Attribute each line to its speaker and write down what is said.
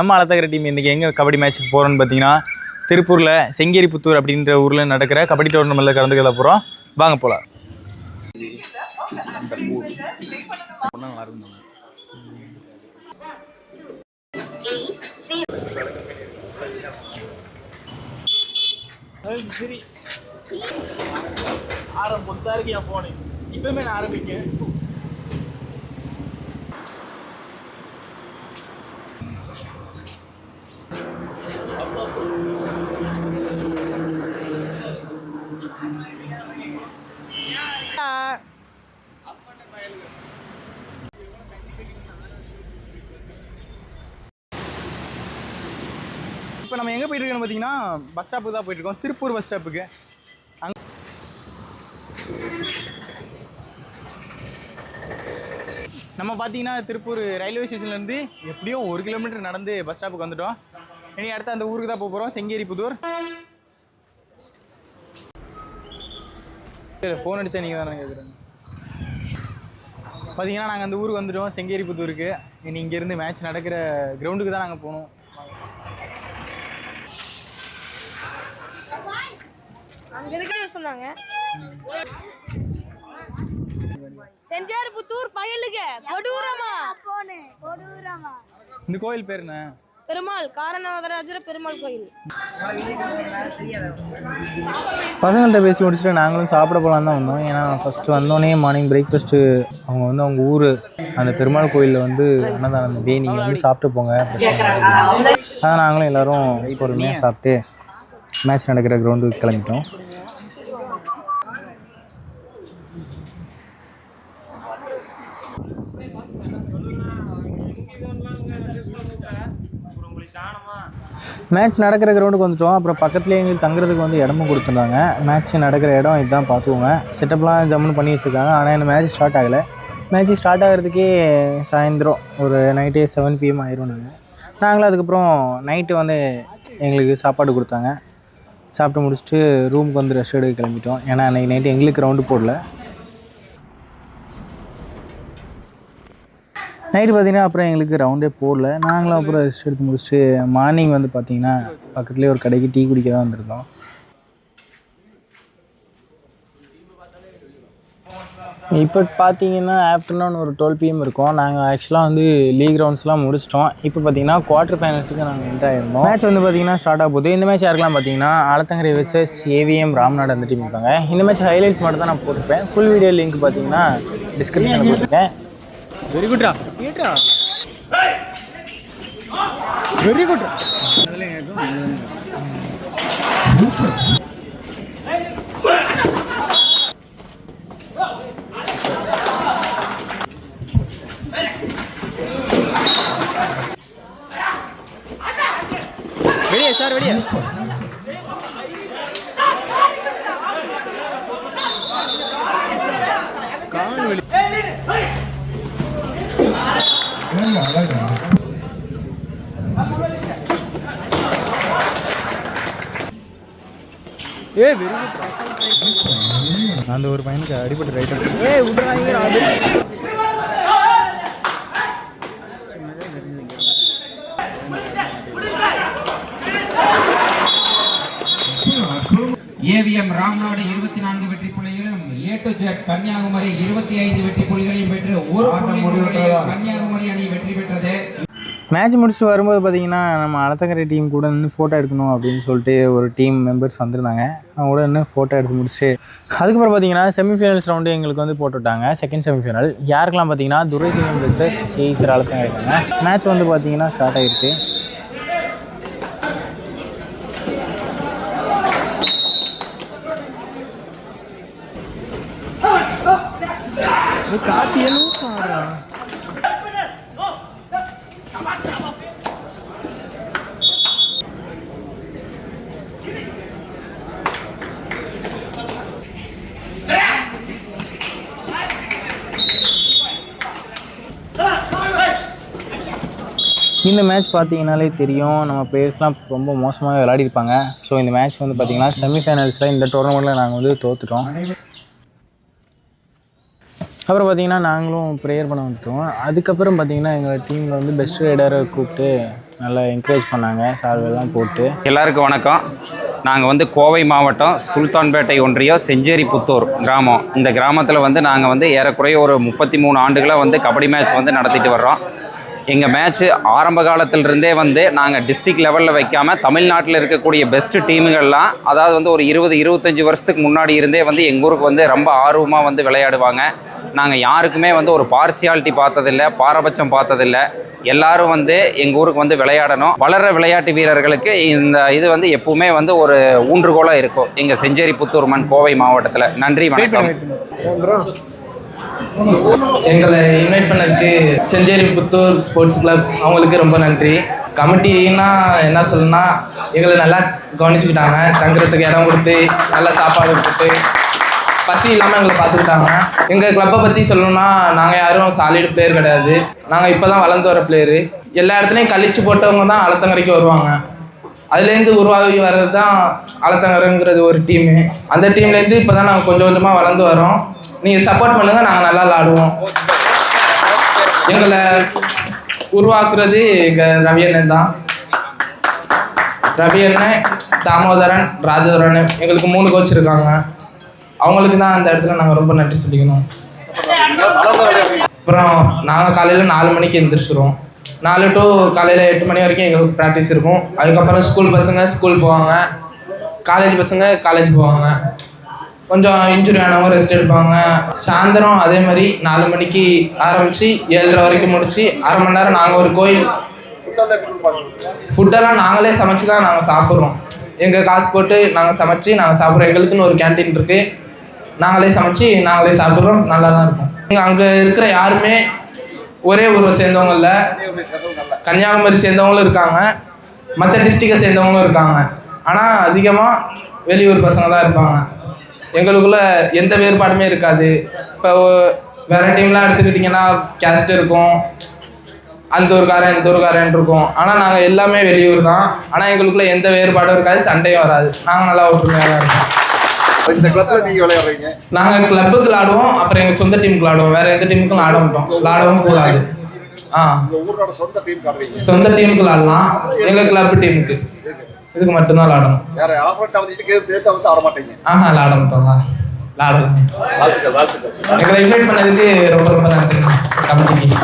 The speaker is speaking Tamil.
Speaker 1: நம்ம அலத்தகர டீம் இன்றைக்கி எங்கே கபடி மேட்ச்சுக்கு போகிறோன்னு பார்த்தீங்கன்னா திருப்பூரில் செங்கேரிப்புத்தூர் அப்படின்ற ஊரில் நடக்கிற கபடி டோர்னமெண்ட்டில் கலந்துக்கிறத போகிறோம் வாங்க போகலாம் சரி என் இப்பவுமே நான் ஆரம்பிக்கேன் இப்போ நம்ம எங்கே போயிட்டு பார்த்தீங்கன்னா பஸ் ஸ்டாப்புக்கு தான் போயிட்டு இருக்கோம். திருப்பூர் பஸ் ஸ்டாப்புக்கு அங்க நம்ம பார்த்தீங்கன்னா திருப்பூர் ரயில்வே ஸ்டேஷன்லேருந்து எப்படியும் ஒரு கிலோமீட்டர் நடந்து பஸ் ஸ்டாப்புக்கு வந்துட்டோம். இனி அடுத்து அந்த ஊருக்கு தான் போக போகிறோம் செங்கேரி புதூர். ஃபோன் அடித்தா நீங்கள் தானே கேட்குறேன் பார்த்தீங்கன்னா நாங்கள் அந்த ஊருக்கு வந்துட்டோம். செங்கேரி புதூருக்கு. இனி இங்கேருந்து மேட்ச் நடக்கிற கிரவுண்டுக்கு தான் நாங்கள் போகணும்.
Speaker 2: அங்க இருக்கிற சொன்னாங்க. செஞ்சார் புத்தூர் பயலுக கொடூரமா? கொடூரமா
Speaker 1: இந்த கோயில் பேர் என்ன?
Speaker 2: பெருமாள் காரணவதராஜர பெருமாள் கோயில்.
Speaker 1: பசங்கள்கிட்ட பேசி முடிச்சுட்டு நாங்களும் சாப்பிட போகலான்னு தான் வந்தோம். ஏன்னா ஃபஸ்ட்டு வந்தோடனே மார்னிங் பிரேக்ஃபாஸ்ட்டு அவங்க வந்து அவங்க ஊர் அந்த பெருமாள் கோயிலில் வந்து அன்னதானம் டே நீங்கள் வந்து சாப்பிட்டு போங்க. அதான் நாங்களும் எல்லோரும் பொறுமையாக சாப்பிட்டு மேட்ச் நடக்கிற கிரவுண்டுக்கு கிளம்பிட்டோம். மேட்ச் நடக்கிற கிரவுண்டுக்கு வந்துட்டோம். அப்புறம் பக்கத்துலேயே எங்களுக்கு தங்குறதுக்கு வந்து இடமும் கொடுத்துருந்தாங்க. மேட்ச் நடக்கிற இடம் இதுதான் பார்த்துக்கோங்க. செட்டப்லாம் ஜம்முன்னு பண்ணி வச்சுருக்காங்க. ஆனால் இந்த மேட்ச் ஸ்டார்ட் ஆகலை. மேட்ச் ஸ்டார்ட் ஆகிறதுக்கே சாயந்தரம். ஒரு நைட்டே செவன் பிஎம் ஆயிரும் நாங்கள் நாங்களும் அதுக்கப்புறம் நைட்டு வந்து எங்களுக்கு சாப்பாடு கொடுத்தாங்க. சாப்பிட்டு முடிச்சுட்டு ரூமுக்கு வந்து ரெஸ்ட் எடுக்க கிளம்பிட்டோம். ஏன்னா அன்றைக்கி நைட்டு எங்களுக்கு ரவுண்டு போடல. நைட்டு பார்த்தீங்கன்னா அப்புறம் எங்களுக்கு ரவுண்டே போடல. நாங்களும் அப்புறம் ரெஸ்ட் எடுத்து முடிச்சுட்டு மார்னிங் வந்து பார்த்தீங்கன்னா பக்கத்துலேயே ஒரு கடைக்கு டீ குடிக்க தான் வந்திருந்தோம். இப்போ பார்த்தீங்கன்னா ஆஃப்டர்நூன் ஒரு டுவெல் பிஎம் இருக்கும். நாங்கள் ஆக்சுவலாக வந்து லீக் ரவுண்ட்ஸ்லாம் முடிச்சிட்டோம். இப்போ பார்த்தீங்கன்னா குவார்ட்டர் ஃபைனல்ஸுக்கு நாங்கள் என்ட் ஆயிருந்தோம். மேட்ச் வந்து பார்த்தீங்கன்னா ஸ்டார்ட் ஆக போகுது. இந்த மேட்ச் யாருக்கெல்லாம் பார்த்தீங்கன்னா ஆலத்தங்கரை வெர்சஸ் ஏவிஎம் ராம்நாடு அந்த டீம் இருப்பாங்க. இந்த மேட்ச் ஹைலைட்ஸ் மட்டும் தான் நான் போட்டிருப்பேன். ஃபுல் வீடியோ லிங்க் பார்த்தீங்கன்னா டிஸ்கிரிப்ஷனில் போட்டிருக்கேன். வெரி குட்ரா ஏட்ரா வெரி குட்ரா வெளியே சார் வெளியே கால் வெளியே ஏ வெரி குட் அந்த ஒரு பையனுக்கு அடிபட்டு ரைட் ஏ விட்டுறாங்க
Speaker 3: ஏவிஎம் ராம்நாடு இருபத்தி நான்கு வெற்றி புள்ளிகளும் ஏ டு ஜெட் கன்னியாகுமரி இருபத்தி ஐந்து வெற்றி புள்ளிகளையும் பெற்று ஒரு கன்னியாகுமரி அணி வெற்றி பெற்றது.
Speaker 1: மேட்ச் முடிச்சுட்டு வரும்போது பார்த்தீங்கன்னா நம்ம அலத்தக்கரை டீம் கூட நின்று ஃபோட்டோ எடுக்கணும் அப்படின்னு சொல்லிட்டு ஒரு டீம் மெம்பர்ஸ் வந்திருந்தாங்க. அவங்க கூட நின்று ஃபோட்டோ எடுத்து முடிச்சு அதுக்கப்புறம் பார்த்தீங்கன்னா செமிஃபைனல்ஸ் ரவுண்டு எங்களுக்கு வந்து போட்டு விட்டாங்க. செகண்ட் செமிஃபைனல் யாருக்கெல்லாம் பார்த்தீங்கன்னா துரைசிங்கம் வெர்சஸ் சேசர் அலத்தங்கரை இருக்காங்க மேட்ச் வந்து பார்த்தீங்கன்னா ஸ்டார்ட் ஆயிடுச்சு காப்பியலும் பாடுறான் இந்த மேட்ச் பார்த்தீங்கனாலே தெரியும். நம்ம பிளேயர்ஸ்லாம் ரொம்ப மோசமாக விளையாடிருப்பாங்க. ஸோ இந்த மேட்ச் வந்து பார்த்தீங்கன்னா செமிஃபைனல்ஸில் இந்த டோர்னமெண்ட்டில் நாங்கள் வந்து தோத்துட்டோம். அப்புறம் பார்த்தீங்கன்னா நாங்களும் ப்ரேயர் பண்ண வந்துட்டோம். அதுக்கப்புறம் பார்த்தீங்கன்னா எங்கள் டீமில் வந்து பெஸ்ட் ரைடரை கூப்பிட்டு நல்லா என்கரேஜ் பண்ணாங்க. சார்வெல்லாம் போட்டு.
Speaker 4: எல்லாருக்கும் வணக்கம். நாங்கள் வந்து கோவை மாவட்டம் சுல்தான்பேட்டை ஒன்றியம் செஞ்சேரி புத்தூர் கிராமம். இந்த கிராமத்தில் வந்து நாங்கள் வந்து ஏறக்குறைய ஒரு முப்பத்தி மூணு ஆண்டுகளாக வந்து கபடி மேட்ச் வந்து நடத்திட்டு வர்றோம். எங்கள் மேட்ச்சு ஆரம்ப காலத்திலிருந்தே வந்து நாங்கள் டிஸ்ட்ரிக் லெவலில் வைக்காமல் தமிழ்நாட்டில் இருக்கக்கூடிய பெஸ்ட் டீமுகள்லாம் அதாவது வந்து ஒரு இருபது இருபத்தஞ்சி வருஷத்துக்கு முன்னாடி இருந்தே வந்து எங்கள் ஊருக்கு வந்து ரொம்ப ஆர்வமாக வந்து விளையாடுவாங்க. நாங்கள் யாருக்குமே வந்து ஒரு பார்சியாலிட்டி பார்த்ததில்ல பாரபட்சம் பார்த்ததில்ல. எல்லாரும் வந்து எங்கள் ஊருக்கு வந்து விளையாடணும். வளர விளையாட்டு வீரர்களுக்கு இந்த இது வந்து எப்பவுமே வந்து ஒரு ஊன்றுகோலாக இருக்கும். எங்கள் செஞ்சேரி புத்தூர் மண் கோவை மாவட்டத்தில். நன்றி வணக்கம்.
Speaker 5: எங்களை இன்வைட் பண்ணதுக்கு செஞ்சேரி புத்தூர் ஸ்போர்ட்ஸ் கிளப் அவங்களுக்கு ரொம்ப நன்றி. கமிட்டினா என்ன சொல்லணும்னா எங்களை நல்லா கவனிச்சுக்கிட்டாங்க. தங்குறதுக்கு இடம் கொடுத்து நல்லா சாப்பாடு கொடுத்து பசி இல்லாமல் எங்களை பார்த்துக்கிட்டாங்க. எங்கள் கிளப்பை பற்றி சொல்லணும்னா நாங்கள் யாரும் சாலிடு பிளேயர் கிடையாது. நாங்கள் இப்போ தான் வளர்ந்து வர பிளேயரு எல்லா இடத்துலையும் கழிச்சு போட்டவங்க தான் அழுத்தங்கரைக்கு வருவாங்க. அதுலேருந்து உருவாகி வர்றது தான் அலத்தங்கரைங்கிறது ஒரு டீமு அந்த டீம்லேருந்து இப்போ தான் நாங்கள் கொஞ்சம் கொஞ்சமாக வளர்ந்து வரோம். நீங்கள் சப்போர்ட் பண்ணுங்கள் நாங்கள் நல்லா விளாடுவோம். எங்களை உருவாக்குறது எங்கள் ரவி அண்ணன் தான். ரவி அண்ணன் தாமோதரன் ராஜதரன் எங்களுக்கு மூணு கோச் இருக்காங்க. அவங்களுக்கு தான் அந்த இடத்துல நாங்கள் ரொம்ப நன்றி சொல்லிக்கணும். அப்புறம் நாங்கள் காலையில் நாலு மணிக்கு எழுந்திரிச்சிருவோம் நாலு டு காலையில் எட்டு மணி வரைக்கும் எங்களுக்கு ப்ராக்டிஸ் இருக்கும். அதுக்கப்புறம் ஸ்கூல் பசங்க ஸ்கூல் போவாங்க. காலேஜ் பசங்க காலேஜ் போவாங்க. கொஞ்சம் இன்ஜுரி ஆனவங்க ரெஸ்ட் எடுப்பாங்க. சாயந்தரம் அதே மாதிரி நாலு மணிக்கு ஆரம்பித்து ஏழரை வரைக்கும் முடிச்சு அரை மணி நேரம் நாங்கள் ஒரு கோயில் ஃபுட்டெல்லாம் நாங்களே சமைச்சு தான் நாங்கள் சாப்பிட்றோம். எங்கள் காசு போட்டு நாங்கள் சமைச்சு நாங்கள் சாப்பிட்றோம். எங்களுக்குன்னு ஒரு கேண்டீன் இருக்குது நாங்களே சமைச்சு நாங்களே சாப்பிட்றோம். நல்லா தான் இருக்கும். இங்கே அங்கே இருக்கிற யாருமே ஒரே ஊரை சேர்ந்தவங்க இல்லை. கன்னியாகுமரி சேர்ந்தவங்களும் இருக்காங்க. மற்ற டிஸ்ட்ரிக்டை சேர்ந்தவங்களும் இருக்காங்க. ஆனால் அதிகமாக வெளியூர் பசங்க தான் இருப்பாங்க. எங்களுக்குள்ள எந்த வேறுபாடுமே இருக்காது. இப்போ வேற டீம்லாம் எடுத்துக்கிட்டிங்கன்னா கேஸ்ட் இருக்கும். அந்த ஊருக்காரன் இந்த ஊருக்காரன் இருக்கும். ஆனால் நாங்கள் எல்லாமே வெளியூர் தான். ஆனால் எங்களுக்குள்ள எந்த வேறுபாடும் இருக்காது. சண்டையும் வராது. நாங்கள் நல்லா ஒற்றுமையாக தான் இருக்கோம்.
Speaker 6: இந்த கிளப்ல நீங்க விளையாடுறீங்க.
Speaker 5: நாங்கள் கிளப்புக்கு விளாடுவோம் அப்புறம் எங்கள் சொந்த டீமுக்கு விளாடுவோம். வேற எந்த டீமுக்கும் விளாட மாட்டோம். விளாடவும் கூடாது. ஆ.
Speaker 6: ஊரோட சொந்த டீம் காட்டுறீங்க
Speaker 5: சொந்த டீமுக்கு விளாடலாம். எங்கள் கிளப் டீமுக்கு இதுக்கு மட்டும்தான் விளாடணும்.
Speaker 6: வேற ஆஃபர்ட் வந்து இதுக்கு சேர்த்து வந்து ஆட மாட்டீங்க?
Speaker 5: ஆஹா விளாட மாட்டோம்ல விளாடலாம்.
Speaker 6: வாழ்த்துக்கள் வாழ்த்துக்கள்.
Speaker 5: எங்களை இன்வைட் பண்ணதுக்கு ரொம்ப ரொம்ப நன்றி. கமிட்டிக்கு.